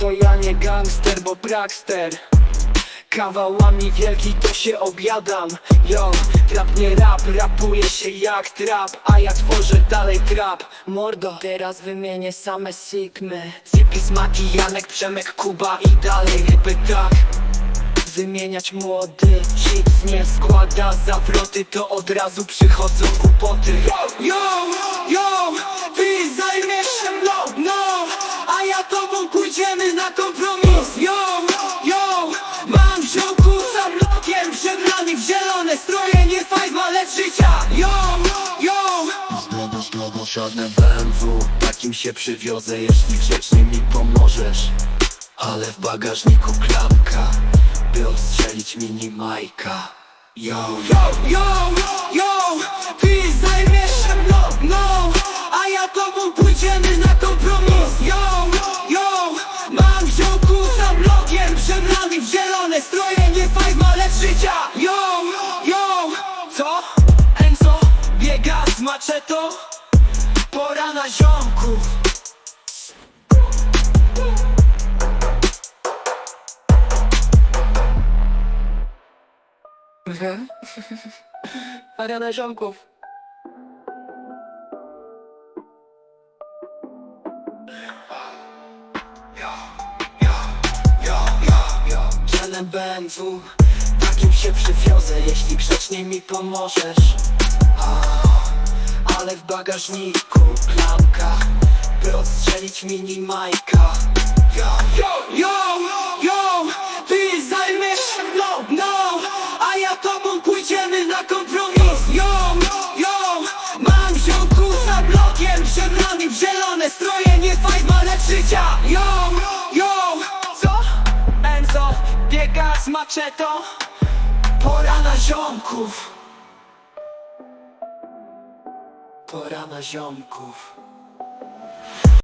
Mordo ja nie gangster, bo prankster Kawałami wielki to się objadam. Yo, trap nie rap, rapuje się jak trap A ja tworzę dalej trap. Mordo, teraz wymienię same sigmy. Cypis, Mati, Janek, Przemek, Kuba i dalej ryby tak. Wymieniać młody hit nie składa zawroty To od razu przychodzą yo, yo, lecz życia. Yo, yo, Zgoda, zgoda, siadnę BMW Takim się przywiozę, jeśli grzecznie mi pomożesz. Ale w bagażniku klamka By odstrzelić mini Majka. Yo, yo, yo, yo, z maczetą Pora na ziomków. Pora na ziomków. Żaden BMW Takim się przywiozę, jeśli grzecznie mi pomożesz Ale w bagażniku klamka. By odstrzelić mini Majka. Yo, yo, yo, yo Ty zajmiesz mną, no A ja tobą pójdziemy na kompromis. Yo, yo Mam wziąłku za blokiem Przebrany w zielone stroje Nie fajma, lecz życia. Yo, yo Co? Enzo biega z maczetą. Pora na ziomków Pora na ziomków